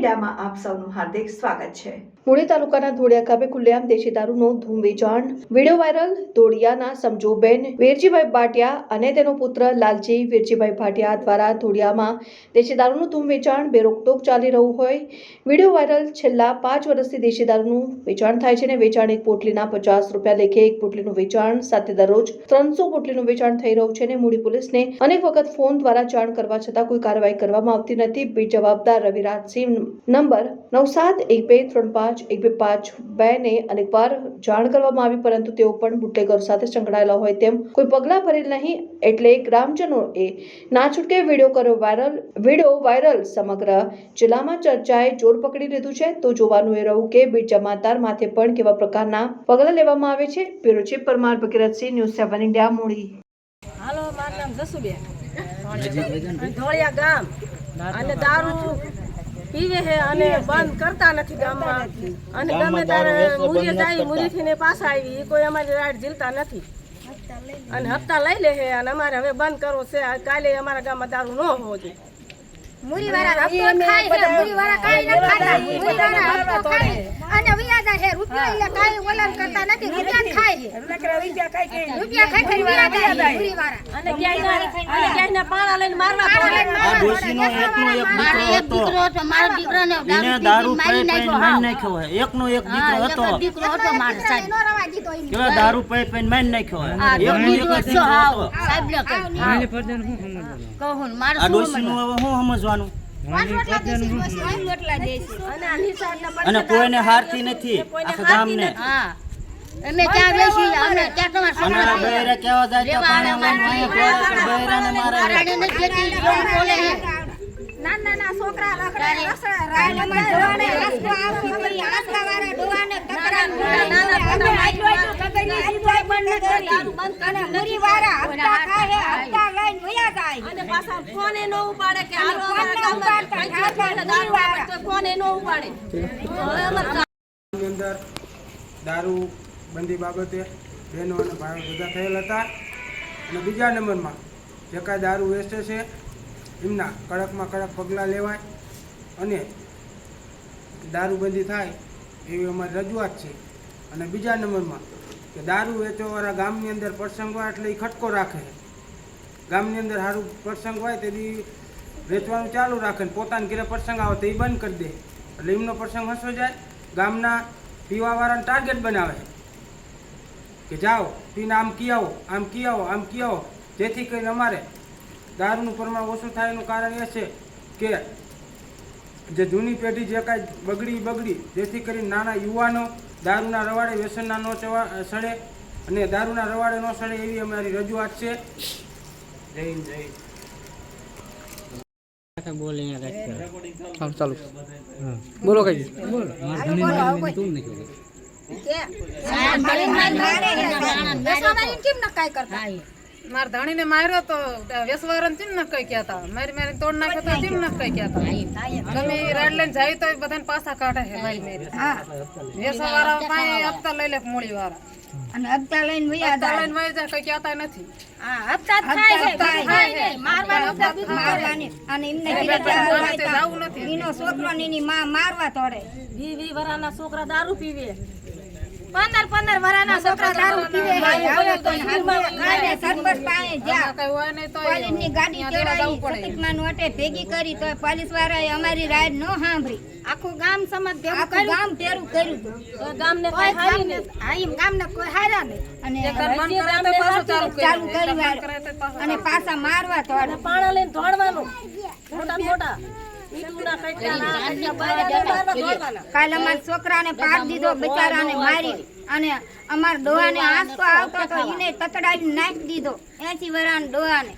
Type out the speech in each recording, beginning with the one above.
મીડિયામાં આપ સૌનું હાર્દિક સ્વાગત છે. મૂળી તાલુકાના ધોળિયા ગામે ખુલ્લેઆમ દેશી દારૂનો ધૂમ વેચાણ વીડિયો વાયરલ ધોળિયાના સમજોબેન, વેરજીભાઈ ભાટિયા અને તેનો પુત્ર લાલજી વેરજીભાઈ ભાટિયા દ્વારા ધોળિયામાં દેશી દારૂનું ધૂમ વેચાણ બેરોકટોક ચાલી રહ્યું હોય. વીડિયો વાયરલ છેલ્લા પાંચ વર્ષથી દેશી દારૂનું વેચાણ થાય છે અને વેચાણ એક પોટલીના પચાસ રૂપિયા લેખે એક પોટલીનું વેચાણ સાથે દરરોજ ત્રણસો પોટલીનું વેચાણ થઈ રહ્યું છે અને મૂળી પોલીસને અનેક વખત ફોન દ્વારા જાણ કરવા છતાં કોઈ કાર્યવાહી કરવામાં આવતી નથી. જવાબદાર રવિરાજસિંહ નંબર નવ સાત એક બે ત્રણ પાંચ એક બે પાંચ બે ને અનેકવાર જાણ કરવામાં આવી પરંતુ તેઓ પણ બુટલેગરો સાથે સંકળાયેલા હોય તેમ કોઈ પગલાં ભરેલ નહીં એટલે ગ્રામજનોએ ના છૂટકે વીડિયો કર્યો વાયરલ વીડિયો વાયરલ સમગ્ર જિલ્લામાં ચર્ચાએ જોર પકડી લીધું છે તો જોવાનું એ રહ્યું કે બીટ જમાદાર માથે પણ કેવા પ્રકારના પગલાં લેવામાં આવે છે bureau chief Parmar Bhagirathsinh news seven India મૂડી હાલો મારું નામ જસુબેન ધોળિયા ગામ અને દારૂ પીવે છે અને બંધ કરતા નથી ગામમાં. અને ગમે ત્યારે મુરીએ જાય મુરીથી ને પાછા આવી એ કોઈ અમારી રાઈડ ઝીલતા નથી. અને હપ્તા લઈ લે છે અને અમારે હવે બંધ કરવો છે. કાલે અમારા ગામમાં દારૂ ન હોવો જોઈએ. મુરીવાળા હપ્તો ખાય છે. મુરીવાળા કાઈ ન ખાતા. મુરીવાળા હપ્તો ખાય. અને વ્યાજા છે. રૂપિયા એટલે કાઈ ઓલન કરતા નથી. રૂપિયા ખાય. એકનો એક દીકરો હતો. દારૂ પી પી મારી નાખ્યો એકનો એક દીકરો હતો. મારો હવે શું સમજવાનું. અને કોઈને હારતી નથી આખા ગામને. હા. અમે ક્યાં બેસી અમે ક્યાં તમાર છોકરા આ કેવા જાય તો પાણી લઈને ઘોડે પર બૈરાને મારે. મારાને નથી જતી, એવું બોલે છે. નાના નાના છોકરા તારે રખડે રાયલામાં ડોહાને આંસકો આવે, પછી આંસકાવાળા ડોહાને કકડાને નાના ડોહાને નાના આટલું આટલું આઈ આટલું બંધ ન કરી. અને મુરી વાળા હપ્તા ખાય હપ્તા લઈને વયા જાય. અને પાછા ફોને નો ઉપાડે કે હાલો ફોન અમારા ન હાથમાં એટલે દારૂ મુરીવાળા. તો ફોને નો ઉપાડે હવે અમારે અંદર દારૂ બંધી બાબતે બહેનો અને ભાઈઓ ભેગા થયેલ હતા. અને બીજા નંબરમાં જે કાંઈ દારૂ વેચે છે. એમના કડકમાં કડક પગલાં લેવાય અને દારૂબંધી થાય એવી અમારી રજૂઆત છે. અને બીજા નંબરમાં કે દારૂ વેચવાવાળા ગામની અંદર પ્રસંગ હોય એટલે એ ખટકો રાખે. ગામની અંદર સારું પ્રસંગ હોય તેથી વેચવાનું ચાલુ રાખે ને પોતાના ઘરે પ્રસંગ આવે તો એ બંધ કરી દે. એટલે એમનો પ્રસંગ હસો જાય. ગામના પીવાવાળાને ટાર્ગેટ બનાવે. કે જાઓ પીને આમ કી આવો આમ કી આવો આમ કી આવો. જેથી કરીને અમારે દારૂનું પ્રમાણ ઓછું થાય એનું કારણ એ છે કે જે જૂની પેઢી જે કાંઈ બગડી બગડી જેથી કરીને નાના યુવાનો દારૂના રવાડે વ્યસનના ન ચવા સડે અને દારૂના રવાડે ન સડે એવી અમારી રજૂઆત છે. જય હિન્દ જય હિન્દ. બોલો કઈ. બેસવાવાળીને કેમ નકાઈ કરતા? મારા ધણીને માર્યો તો વેસવારન ચીમ ન કઈ કહેતા? મારી મારી તોડ નાખ્યો તો ચીમ ન કઈ કહેતા? ગમે ઈ લઈને જાય તો બધાને પાછા કાઢે છે મારી મારી. હા. પાસે હપ્તા લઈ લે મૂળી વાળા અને હપ્તા લઈને વયા હપ્તા લઈને વહી જાય કઈ કહેતા નથી. હા, હપ્તા જ છે. મારવાના હપ્તા મારવાની. અને એમને જાવું નથી. એનો છોકરો ને માં મારવા તોડે. વી વી વરાના છોકરા દારૂ પીવે. પંદર પંદર વરાના છોકરા દારૂ પીવે હવે તો હાલમાં કાલે સરપંચ પાસે કઈ હોય નહીં તો પોલીસની ગાડી તેડાવી સતીશમાં નોટે ભેગી કરી તો પોલીસ વાળાએ અમારી રાઈડ નો સાંભળી. આખું ગામ સમજ ગામ ભેરું કર્યું તો ગામને કોઈ હારી ગામને- હા, ગામને કોઈ હાર્યા નહીં. અને પાછું ચાલુ કરી અને મારવા પાણા લઈને મોટા મોટા. કાલે અમારા છોકરાને પાડ દીધો બિચારાને મારી અને અમારા ડોહાને આંસકો આવતો તો એને તતડાવી નાખી દીધો. એસી વરાન ડોહાને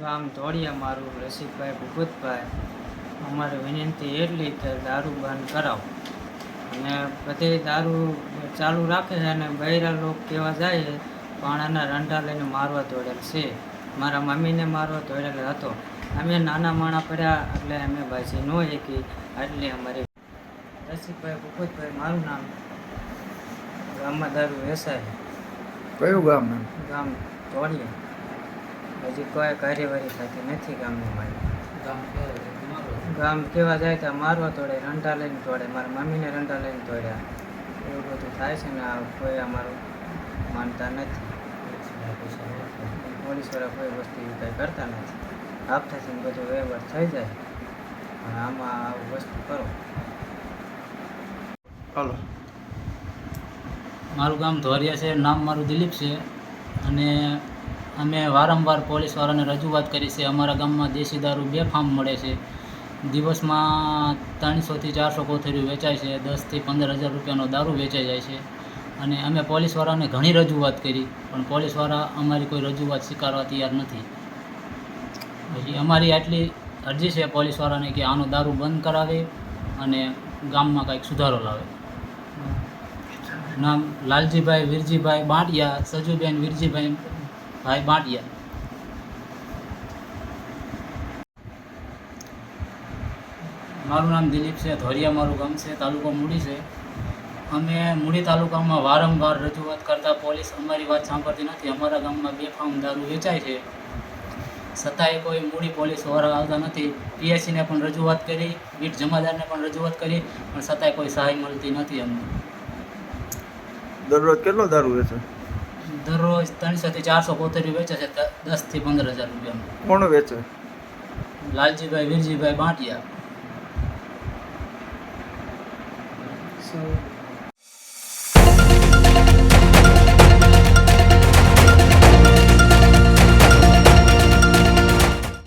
ગામ ધોળિયા મારું રસિકભાઈ ભૂપતભાઈ. અમારે વિનંતી એટલી કે દારૂ બંધ કરાવો. અને બધે દારૂ ચાલુ રાખે છે અને બૈરા લોકો કેવા જાય છે પાણાના રંડા લઈને મારવા દોડેલ છે. મારા મમ્મીને મારવા દોડેલ હતો. અમે નાના માણા પડ્યા એટલે અમે ભાજી ન શીખી એટલે અમારી રસિકભાઈ ભૂપતભાઈ મારું નામ ગામમાં દારૂ વેસાય કયું ગામ ગામ ધોળિયા. હજી કોઈ કાર્યવાહી થતી નથી ગામની મારી. ગામ કેવા જાય ત્યાં મારવા તોડે રંટા લઈને તોડે મારા મમ્મીને રંટા લઈને તોડ્યા. એવું બધું થાય છે ને આ કોઈ અમારું માનતા નથી. પોલીસવાળા કોઈ વસ્તુ એવું કંઈ કરતા નથી. આપતાથી ને બધું વ્યવહાર થઈ જાય પણ આમાં આવું વસ્તુ કરો. હાલો. મારું ગામ ધોરિયા છે નામ મારું દિલીપ છે અને અમે વારંવાર પોલીસવાળાને રજૂઆત કરી છે અમારા ગામમાં દેશી દારૂ બે ફાર્મ મળે છે. દિવસમાં ત્રણસોથી ચારસો કોથળીઓ વેચાય છે દસથી પંદર હજાર રૂપિયાનો દારૂ વેચાઈ જાય છે. અને અમે પોલીસવાળાને ઘણી રજૂઆત કરી પણ પોલીસવાળા અમારી કોઈ રજૂઆત સ્વીકારવા તૈયાર નથી. પછી અમારી આટલી અરજી છે પોલીસવાળાને કે આનો દારૂ બંધ કરાવે અને ગામમાં કંઈક સુધારો લાવે. નામ લાલજીભાઈ વીરજીભાઈ બાંટિયા, સજુબેન વીરજીભાઈ ભાઈ બાંટિયા. મારું નામ દિલીપ છે, ધોરિયા મારું ગામ છે, તાલુકો મૂડી છે. અમે મૂડી તાલુકામાં વારંવાર રજૂઆત કરતા પોલીસ અમારી વાત સાંભળતી નથી. અમારા ગામમાં બે ફાર્મ દારૂ વેચાય છે. છતાંય કોઈ મૂડી પોલીસવાળા આવતા નથી. પીએસસીને પણ રજૂઆત કરી બીટ જમાદારને પણ રજૂઆત કરી પણ છતાંય કોઈ સહાય મળતી નથી અમને દરરોજ કેટલો દારૂ વેચે? દરરોજ ત્રણસોથી ચારસો કોથળી વેચે છે દસથી પંદર હજાર રૂપિયા. કોણ વેચે? લાલજીભાઈ વીરજીભાઈ બાંટિયા. સૌ